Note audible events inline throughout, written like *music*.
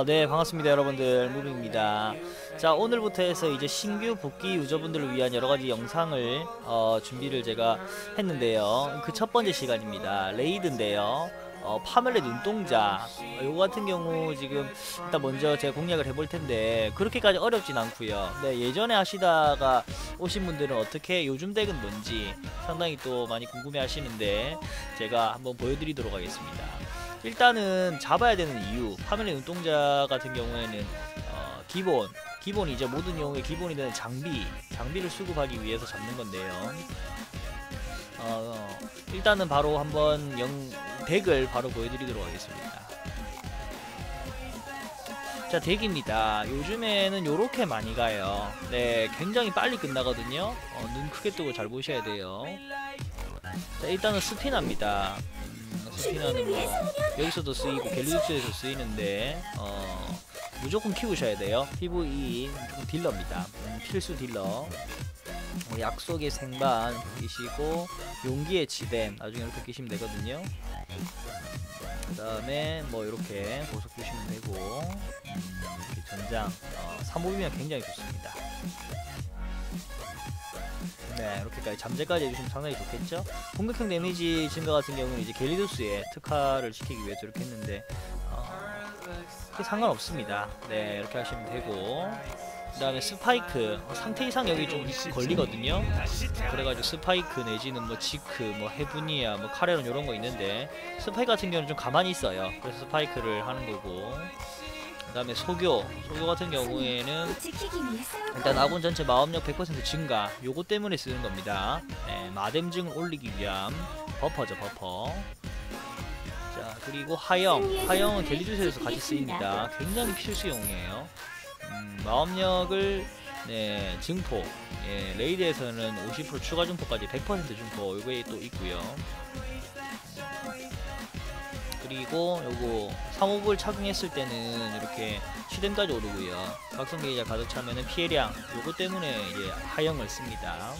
어, 네, 반갑습니다, 여러분들. 무빙입니다. 자, 오늘부터 해서 이제 신규 복귀 유저분들을 위한 여러 가지 영상을 어, 준비를 제가 했는데요. 그 첫 번째 시간입니다. 레이드인데요. 어, 파멜의 눈동자. 어, 요거 같은 경우 지금 일단 먼저 제가 공략을 해볼 텐데 그렇게까지 어렵진 않고요. 네, 예전에 하시다가 오신 분들은 어떻게 요즘 덱은 뭔지 상당히 또 많이 궁금해 하시는데 제가 한번 보여드리도록 하겠습니다. 일단은 잡아야 되는 이유 파멸의 눈동자 같은 경우에는 어, 기본 기본이죠. 모든 영웅의 기본이 되는 장비 장비를 수급하기 위해서 잡는 건데요. 어, 일단은 바로 한번 영 덱을 바로 보여드리도록 하겠습니다. 자 덱입니다. 요즘에는 요렇게 많이 가요. 네 굉장히 빨리 끝나거든요. 어, 눈 크게 뜨고 잘 보셔야 돼요. 자 일단은 스피나입니다. 음, 스피나는 뭐 여기서도 쓰이고 갤리우스에서 쓰이는데 어, 무조건 키우셔야 돼요. PVE 무조건 딜러입니다. 음, 필수 딜러. 어, 약속의 생반 끼시고 용기의 지댐 나중에 이렇게 끼시면 되거든요. 그 다음에 뭐 이렇게 보석 주시면 되고 음, 전장 어, 3호이면 굉장히 좋습니다 네, 이렇게까지 잠재까지 해주시면 상당히 좋겠죠? 공격형 데미지 증가 같은 경우는 이제 갤리도스에 특화를 시키기 위해서 이렇게 했는데 어, 크게 상관없습니다. 네, 이렇게 하시면 되고 그 다음에 스파이크 어, 상태 이상 여기 좀 걸리거든요. 그래가지고 스파이크 내지는 뭐 지크, 뭐 헤브니아, 뭐 카레론 이런 거 있는데 스파이크 같은 경우는 좀 가만히 있어요. 그래서 스파이크를 하는 거고 그 다음에 소교 소교 같은 경우에는 일단 아군 전체 마법력 100% 증가 요거 때문에 쓰는 겁니다. 네, 마뎀증을 올리기 위한 버퍼죠 버퍼. 자 그리고 하영. 하영은 갤리주스에서 같이 쓰입니다. 굉장히 필수용이에요. 음, 마법력을 네, 증폭 예, 레이드에서는 50% 추가 증폭까지 100% 증폭 요게 또 있고요 그리고 요거 3호불 착용했을 때는 이렇게 시댐까지 오르고요. 각성 게이지가 가득 차면은 피해량 요거 때문에 이제 하영을 씁니다.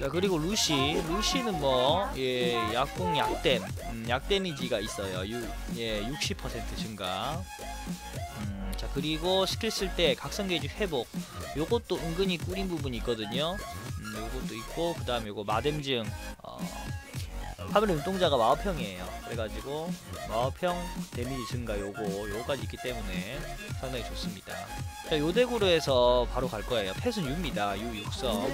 자 그리고 루시. 루시는 뭐 예, 약공 약댐. 음, 약데미지가 있어요. 유, 예, 60% 증가. 음, 자 그리고 스킬 쓸 때 각성 게이지 회복. 요것도 은근히 꿀인 부분이 있거든요. 음, 요것도 있고 그 다음에 요거 마뎀증. 어, 파벨의 눈동자가 마법형이에요. 그래가지고 마법형 데미지 증가 요거 요거까지 있기 때문에 상당히 좋습니다. 자 요덱으로 해서 바로 갈 거예요. 펫은 6입니다. 유 육성.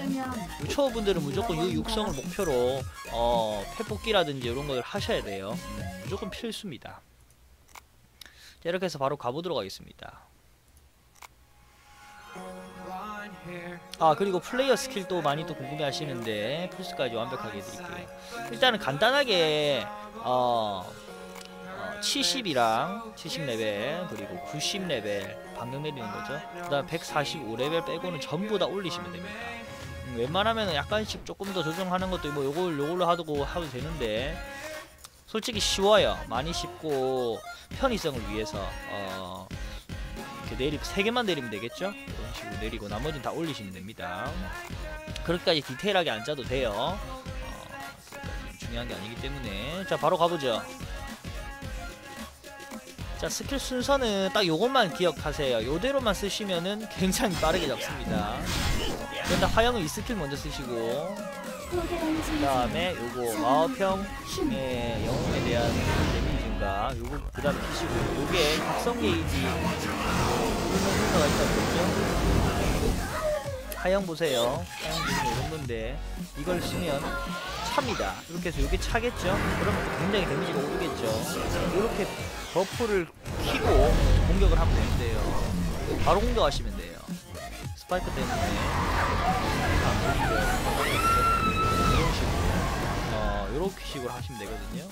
초보분들은 무조건 유 육성을 목표로 어 펫뽑기라든지 이런 걸 하셔야 돼요. 음, 무조건 필수입니다. 자 이렇게 해서 바로 가보도록 하겠습니다 아 그리고 플레이어 스킬도 많이 또 궁금해 하시는데 플스까지 완벽하게 해드릴게요. 일단은 간단하게 어, 어 70이랑 70레벨 그리고 90레벨 방금 내리는 거죠. 그 다음 145레벨 빼고는 전부 다 올리시면 됩니다. 음, 웬만하면 약간씩 조금 더 조정하는 것도 뭐 요걸 요걸로 하고 하도 되는데 솔직히 쉬워요. 많이 쉽고 편의성을 위해서 어 이렇게 내리 세 개만 내리면 되겠죠? 이런 식으로 내리고 나머지는 다 올리시면 됩니다. 그렇게까지 디테일하게 안 짜도 돼요. 어, 중요한 게 아니기 때문에 자 바로 가보죠. 자 스킬 순서는 딱 요것만 기억하세요. 요대로만 쓰시면은 굉장히 빠르게 잡습니다. 일단 화영은 이 스킬 먼저 쓰시고 그 다음에 요거 마법형의 영웅에 대한 증가 요거 그 다음에 쓰시고. 요게 각성 게이지. 효과가 있다고 하영 보세요. 하영 보시면 이런 건데 이걸 쓰면 찹니다. 이렇게 해서 이게 차겠죠? 그러면 또 굉장히 데미지가 오르겠죠? 이렇게 버프를 키고 공격을 하면 되는데요. 바로 공격하시면 돼요. 스파이크 때문에. 이 하시면 되거든요.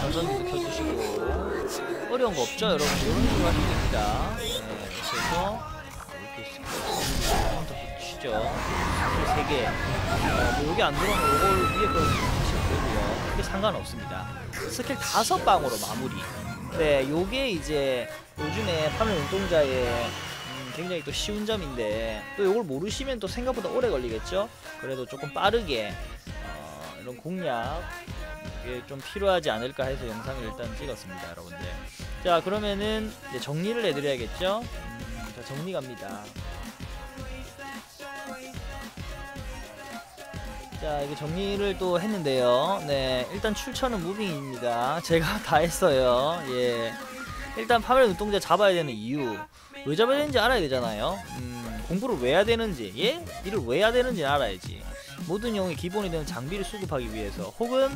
전선기도 켜주시고. 어려운 거 없죠 여러분? 이런 식으로 하시면 됩니다. 네, 그래서 이렇게 카운터 붙이죠. 스킬 3개 어, 뭐 여기 안 들어오면 이걸 위에 걸 하시면 되고요. 크게 상관없습니다. 스킬 5방으로 마무리 네 요게 이제 요즘에 파멸 눈동자의 음, 굉장히 또 쉬운 점인데 또 이걸 모르시면 또 생각보다 오래 걸리겠죠. 그래도 조금 빠르게 어, 이런 공략 좀 필요하지 않을까 해서 영상을 일단 찍었습니다, 여러분들. 자 그러면은 정리를 해드려야겠죠. 음, 자 정리 갑니다. 자 이게 정리를 또 했는데요. 네 일단 출처는 무빙입니다. 제가 *laughs* 다 했어요. 예. 일단 파멸 눈동자 잡아야 되는 이유 왜 잡아야 되는지 알아야 되잖아요. 음, 공부를 왜 해야 되는지 예 일을 왜 해야 되는지 알아야지. 모든 용의 기본이 되는 장비를 수급하기 위해서 혹은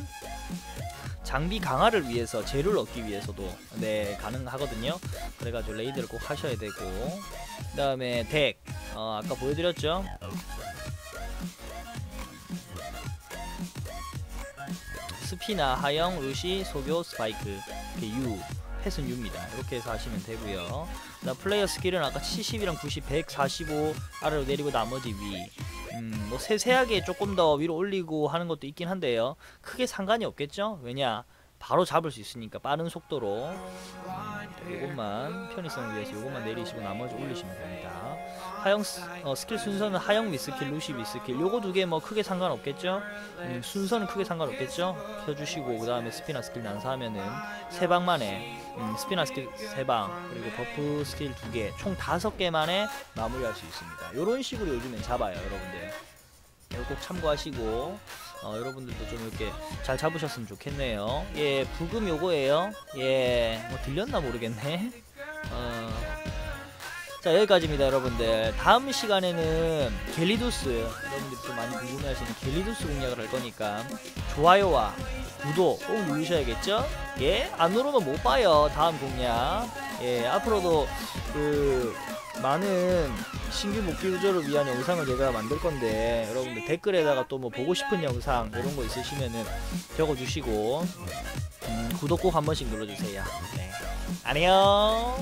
장비 강화를 위해서 재료를 얻기 위해서도 네 가능하거든요. 그래가지고 레이드를 꼭 하셔야 되고 그 다음에 덱 어, 아까 보여드렸죠. 스피나, 하영, 루시, 소교, 스파이크 이렇게 U 패은 U입니다. 이렇게 해서 하시면 되고요. 플레이어 스킬은 아까 70이랑 90, 145 아래로 내리고 나머지 위. 음, 뭐 세세하게 조금 더 위로 올리고 하는 것도 있긴 한데요. 크게 상관이 없겠죠? 왜냐? 바로 잡을 수 있으니까 빠른 속도로 음, 이것만 편의성을 위해서 이것만 내리시고 나머지 올리시면 됩니다. 하영 스, 어, 스킬 순서는 하영 위스킬, 루시 위스킬 요거 두 개 뭐 크게 상관없겠죠? 음, 순서는 크게 상관없겠죠? 켜주시고 그 다음에 스피너 스킬 난사하면은 세 방만에 음, 스피너 스킬 세 방 그리고 버프 스킬 두 개 총 다섯 개만에 마무리할 수 있습니다. 요런 식으로 요즘엔 잡아요, 여러분들. 이거 꼭 참고하시고 어, 여러분들도 좀 이렇게 잘 잡으셨으면 좋겠네요. 예, 부금 요거예요. 예, 뭐 들렸나 모르겠네. 어, 자 여기까지입니다, 여러분들. 다음 시간에는 갤리도스 여러분들이 좀 많이 궁금해하시는 갤리도스 공략을 할 거니까 좋아요와 구독 꼭 누르셔야겠죠? 예, 안 누르면 못 봐요. 다음 공략. 예, 앞으로도 그 많은 신규 목표 유저를 위한 영상을 제가 만들 건데 여러분들 댓글에다가 또 뭐 보고 싶은 영상 이런 거 있으시면은 적어주시고 음, 구독 꼭 한 번씩 눌러주세요. 네. 안녕.